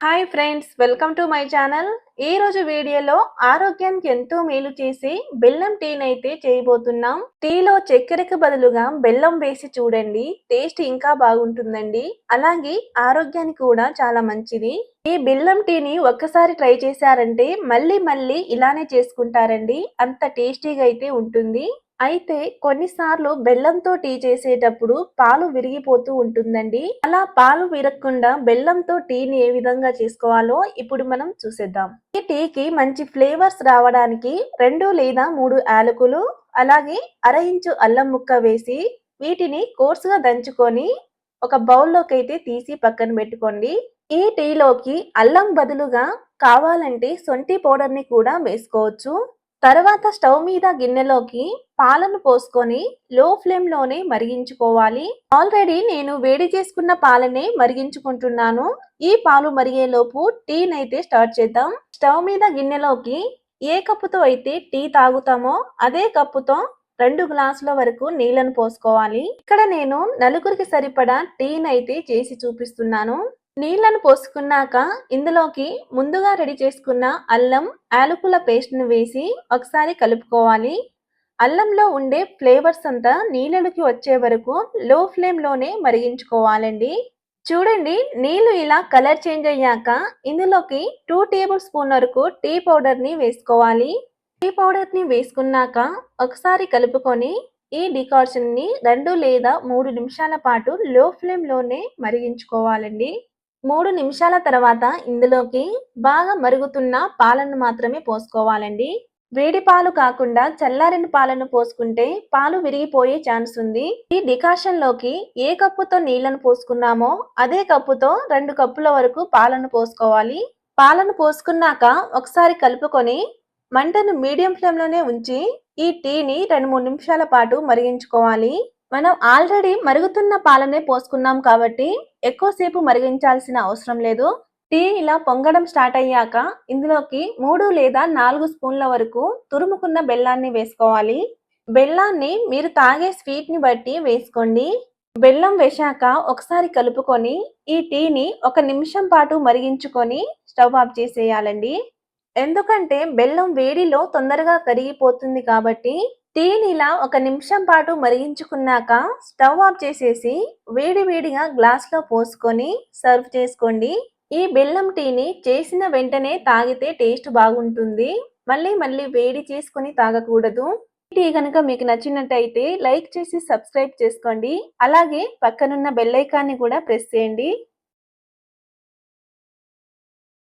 Hi friends welcome to my channel. ఈ రోజు వీడియోలో ఆరోగ్యానికి ఎంతో మేలు చేసి బెల్లం టీని అయితే చేయబోతున్నాం. టీలో చక్కెరకు బదులుగా బెల్లం వేసి చూడండి టేస్ట్ ఇంకా బాగుంటుందండి. అలాగే ఆరోగ్యానికి కూడా చాలా మంచిది. ఈ బెల్లం టీని ఒక్కసారి ట్రై చేశారంటే మళ్ళీ మళ్ళీ ఇలానే చేసుకుంటారండి. అంత టేస్టీగా అయితే ఉంటుంది. అయితే కొన్నిసార్లు బెల్లంతో టీ చేసేటప్పుడు పాలు విరిగిపోతూ ఉంటుందండి. అలా పాలు విరగకుండా బెల్లంతో టీని ఏ విధంగా చేసుకోవాలో ఇప్పుడు మనం చూసేద్దాం. ఈ టీకి మంచి ఫ్లేవర్స్ రావడానికి రెండు లేదా మూడు యాలకులు అలాగే అర ఇంచు అల్లం ముక్క వేసి వీటిని కోర్సుగా దంచుకొని ఒక బౌల్లోకి అయితే తీసి పక్కన పెట్టుకోండి. ఈ టీలోకి అల్లం బదులుగా కావాలంటే సొంటి పౌడర్ని కూడా వేసుకోవచ్చు. తర్వాత స్టవ్ మీద గిన్నెలోకి పాలను పోసుకొని లో ఫ్లేమ్లోనే మరిగించుకోవాలి. ఆల్రెడీ నేను వేడి చేసుకున్న పాలనే మరిగించుకుంటున్నాను. ఈ పాలు మరిగేలోపు టీనైతే స్టార్ట్ చేద్దాం. స్టవ్ మీద గిన్నెలోకి ఏ కప్పుతో అయితే టీ తాగుతామో అదే కప్పుతో రెండు గ్లాసుల వరకు నీళ్ళను పోసుకోవాలి. ఇక్కడ నేను నలుగురికి సరిపడా టీనైతే చేసి చూపిస్తున్నాను. నీళ్ళను పోసుకున్నాక ఇందులోకి ముందుగా రెడీ చేసుకున్న అల్లం యాలకుల పేస్ట్ను వేసి ఒకసారి కలుపుకోవాలి. అల్లంలో ఉండే ఫ్లేవర్స్ అంతా నీళ్ళకి వచ్చే వరకు లో ఫ్లేమ్లోనే మరిగించుకోవాలండి. చూడండి నీళ్ళు ఇలా కలర్ చేంజ్ అయ్యాక ఇందులోకి టూ టేబుల్ స్పూన్ వరకు టీ పౌడర్ని వేసుకోవాలి. టీ పౌడర్ని వేసుకున్నాక ఒకసారి కలుపుకొని ఈ డికాషన్ని రెండు లేదా మూడు నిమిషాల పాటు లో ఫ్లేమ్లోనే మరిగించుకోవాలండి. మూడు నిమిషాల తర్వాత ఇందులోకి బాగా మరుగుతున్న పాలను మాత్రమే పోసుకోవాలండి. వేడి పాలు కాకుండా చల్లారిన పాలను పోసుకుంటే పాలు విరిగిపోయే ఛాన్స్ ఉంది. ఈ డికాషన్లోకి ఏ కప్పుతో నీళ్ళను పోసుకున్నామో అదే కప్పుతో రెండు కప్పుల వరకు పాలను పోసుకోవాలి. పాలను పోసుకున్నాక ఒకసారి కలుపుకొని మంటను మీడియం ఫ్లేమ్లోనే ఉంచి ఈ టీని రెండు మూడు నిమిషాల పాటు మరిగించుకోవాలి. మనం ఆల్రెడీ మరుగుతున్న పాలనే పోసుకున్నాం కాబట్టి ఎక్కువసేపు మరిగించాల్సిన అవసరం లేదు. టీ ఇలా పొంగడం స్టార్ట్ అయ్యాక ఇందులోకి మూడు లేదా నాలుగు స్పూన్ల వరకు తురుముకున్న బెల్లాన్ని వేసుకోవాలి. బెల్లాన్ని మీరు తాగే స్వీట్ని బట్టి వేసుకోండి. బెల్లం వేశాక ఒకసారి కలుపుకొని ఈ టీని ఒక నిమిషం పాటు మరిగించుకొని స్టవ్ ఆఫ్ చేసేయాలండి. ఎందుకంటే బెల్లం వేడిలో తొందరగా కరిగిపోతుంది కాబట్టి టీనిలా ఒక నిమిషం పాటు మరిగించుకున్నాక స్టవ్ ఆఫ్ చేసేసి వేడి వేడిగా గ్లాస్లో పోసుకొని సర్వ్ చేసుకోండి. ఈ బెల్లం టీని చేసిన వెంటనే తాగితే టేస్ట్ బాగుంటుంది. మళ్ళీ మళ్ళీ వేడి చేసుకొని తాగకూడదు. టీ కనుక మీకు నచ్చినట్టయితే లైక్ చేసి సబ్స్క్రైబ్ చేసుకోండి. అలాగే పక్కనున్న బెల్ ఐకాన్ని కూడా ప్రెస్ చేయండి.